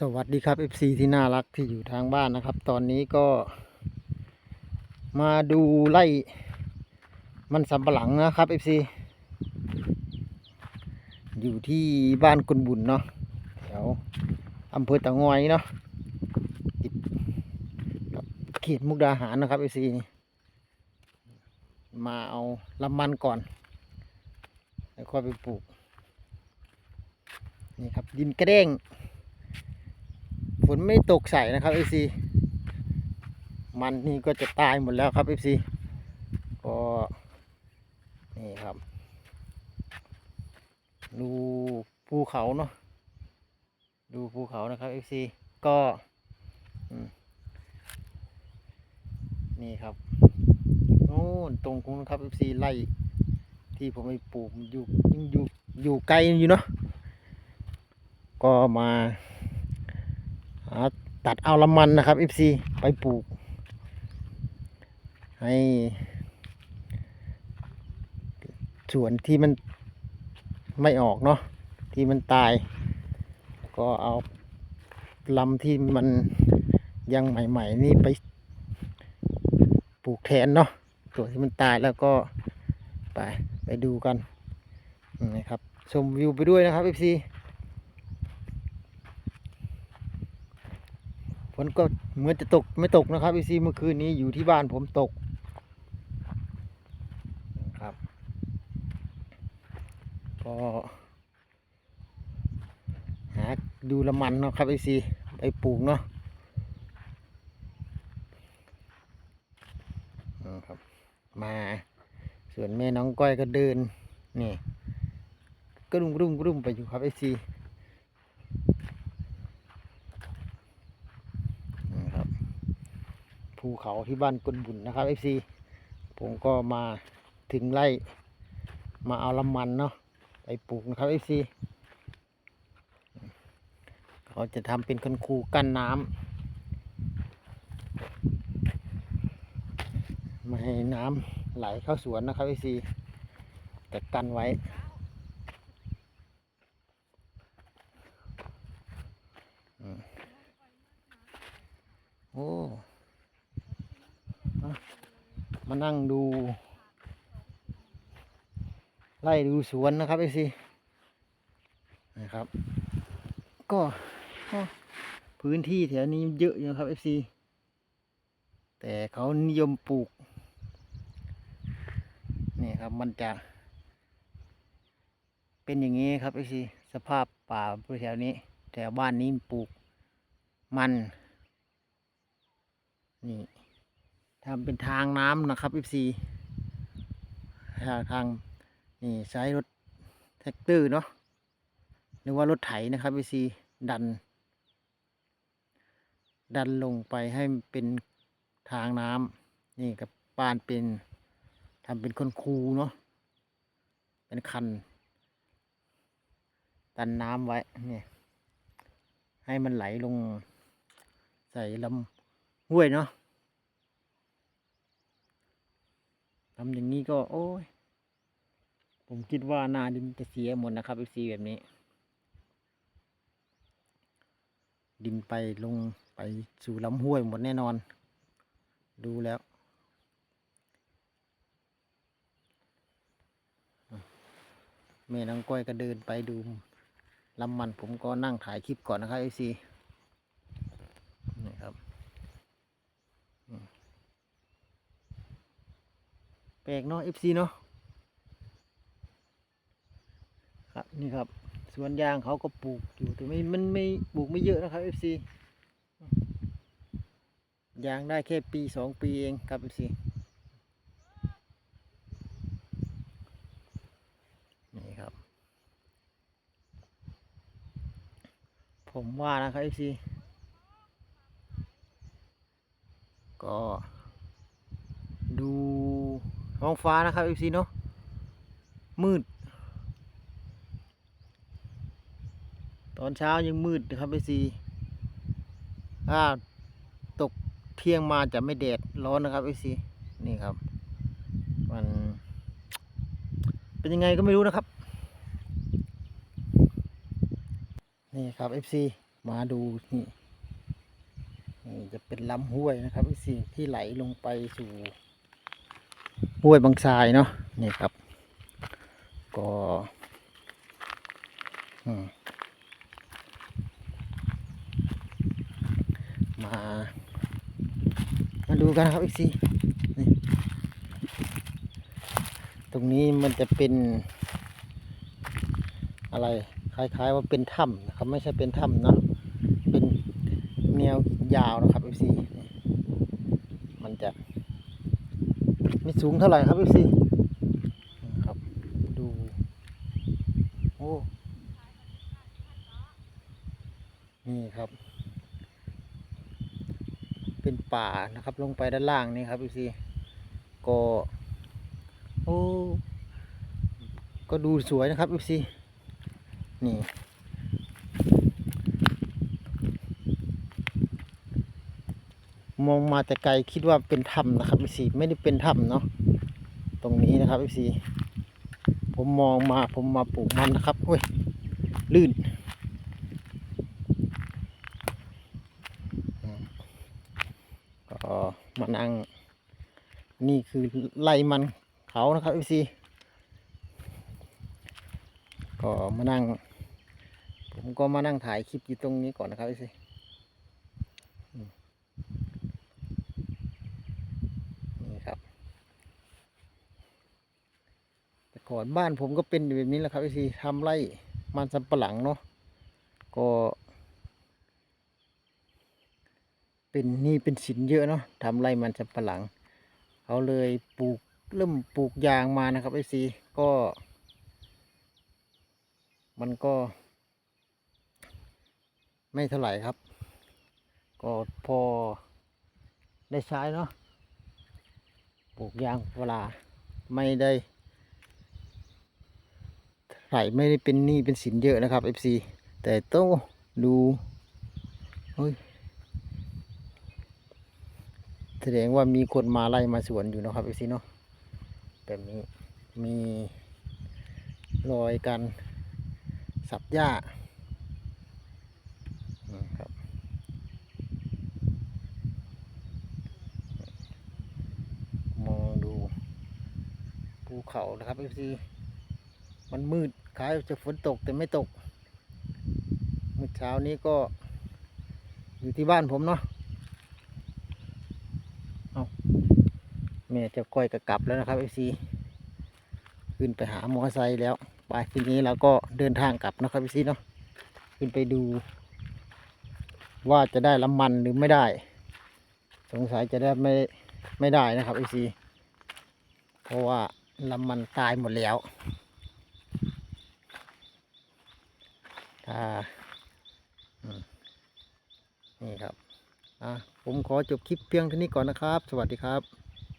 สวัสดีครับ FC ที่น่ารักที่อยู่ทางบ้านนะครับ ตอนนี้ก็มาดูไล่มันสำปะหลังนะครับ FC อยู่ที่บ้านกุนบุญเนาะแถวอำเภอตะงอยเนาะติดกับเขตมุกดาหารนะครับ FC นี่มาเอาลำมันก่อนแล้วค่อยไปปลูกนี่ครับดินกระเด้ง ฝนไม่ตกใส่นะครับเอฟซีมันนี่ก็จะตายหมดแล้วครับเอฟซีก็นี่ครับดูภูเขาเนาะดูภูเขานะครับเอฟซีก็นี่ครับโน่นตรงนู้นครับเอฟซีไล่ที่ผมไปปลูกอยู่ยังอยู่อยู่ไกลอยู่เนาะก็มา ตัดเอาละมันนะครับ FC ไปปลูก ให้ส่วนที่มันไม่ออกเนาะที่มันตาย ก็เอาลำที่มันยังใหม่ ๆ นี่ไปปลูกแทนเนาะส่วนที่มันตายแล้วก็ไปไปดูกันนะครับชมวิวไปด้วยนะครับ FC ฝนก็เหมือนจะตกไม่ตกนะครับอีซีเมื่อคืนนี้อยู่ที่บ้านผมตกครับก็หาดูละมันเนาะครับอีซีไปปลูกเนาะนะครับ มา ส่วนแม่น้องก้อยก็เดินนี่ก็รุ่งรุ่งรุ่งไปอยู่ครับไอซี นะครับ ภูเขาที่บ้านกุนบุญนะครับเอฟซีผมก็มาถึงไร่มาเอาละมันเนาะไปปลูกนะครับเอฟซีเขาจะทำเป็นคันคูกั้นน้ำไม่ให้น้ำไหลเข้าสวนนะครับเอฟซีแต่กันไว้โอ้ มานั่งดู ไล่ดูสวนนะครับไอซีนะครับ ก็พื้นที่แถวนี้เยอะอยู่ครับไอซีแต่เขานิยมปลูกนี่ครับมันจะ เป็นอย่างนี้ครับไอซีสภาพป่าแถวนี้ แถวบ้านนี้ปลูกมัน นี่ ทำเป็นทางน้ำนะครับ FC ทางทางนี่ใช้รถแท็กเตอร์เนาะหรือว่ารถไถนะครับ FC ดัน ดันลงไปให้เป็นทางน้ำนี่กับบ้านเป็นทำเป็นคนคูเนาะเป็นคันดันน้ำไว้เนี่ยให้มันไหลลงใส่ลำห้วยเนาะ ทำอย่างนี้ก็ โอ้ย ผมคิดว่านาดินจะเสียหมดนะครับอีซีแบบนี้ ดินไปลงไปสู่ลำห้วยหมดแน่นอน ดูแล้วแม่น้องก้อยก็เดินไปดูลำมันผมก็นั่งถ่ายคลิปก่อนนะครับไอซีนี่ครับ แป ลกเนาะ FC เนาะครับนี่ครับสวนยางเขาก็ปลูกอยู่แต่ไม่มันไม่ปลูกไม่เยอะนะครับ FC ยางได้แค่ปีสองปีเองครับ FC นี่ครับ ผมว่านะครับ FC ก็ดู ท้องฟ้านะครับ FC เนาะมืด ตอนเช้ายังมืดนะครับ FC ถ้าตกเที่ยงมาจะไม่แดดร้อนนะครับ FC นี่ครับ มัน เป็นยังไงก็ไม่รู้นะครับ นี่ครับ FC มาดูนี่นี่จะเป็นลำห้วยนะครับสิ่งที่ไหลลงไปสู่ ห้วยบางทรายเนาะนี่ครับ ก็มา มาดูกันครับอีกสิตรงนี้มันจะเป็น อะไร คล้ายๆว่าเป็นถ้ำนะครับ ไม่ใช่เป็นถ้ำเนาะเป็นแนวยาวนะครับเอฟซีมันจะ ไม่สูงเท่าไหร่ครับเอฟซีครับดู โอ้นี่ครับ เป็นป่านะครับลงไปด้านล่างนี่ครับเอฟซีก็โอ้ก็ดูสวยนะครับเอฟซีนี่ มองมาแต่ไกลคิดว่าเป็นถ้ำนะครับพี่สีไม่ได้เป็นถ้ำเนาะตรงนี้นะครับพี่สีผมมองมาผมมาปลูกมันนะครับเฮ้ยลื่น ก็มานั่ง นี่คือไล่มันเขานะครับพี่สีก็มานั่ง ผมก็มานั่งถ่ายคลิปอยู่ตรงนี้ก่อนนะครับพี่สิอืมนี่ครับ แต่ ก่อนบ้านผมก็เป็นอยู่แบบนี้แหละครับพี่สิทำไร่มันสำปะหลังเนาะก็ เป็นนี่เป็นสินเยอะเนาะทำไร่มันสำปะหลังเขาเลยปลูกเริ่มปลูกยางมานะครับพี่สิก็ มันก็ ไม่เท่าไหร่ครับ ก็พอได้ใช้เนาะปลูกยางพาราไม่ได้ ใส่ไม่ได้เป็นหนี้เป็นสินเยอะนะครับ FC แต่โต้ดูเฮ้ยแสดงว่ามีคนมาไล่มาสวนอยู่นะครับ FC เนาะแบบนี้มีรอยกันสับหญ้าครับมองดูภูเขานะครับเอฟซีมันมืด คล้ายจะฝนตกแต่ไม่ตก เมื่อเช้านี้ก็อยู่ที่บ้านผมเนาะเอาแม่จะก้อยก็กลับแล้วนะครับเอฟซีขึ้นไปหามอไซค์แล้วไปทีนี้เราก็เดินทางกลับนะครับพี่ซีเนาะขึ้นไปดู ว่าจะได้ลำมันหรือไม่ได้ สงสัยจะได้ไม่ไม่ได้นะครับพี่ซีเพราะว่าลำมันตายหมดแล้ว ถ้านี่ครับ อะ ผมขอจบคลิปเพียงเท่านี้ก่อนนะครับ สวัสดีครับ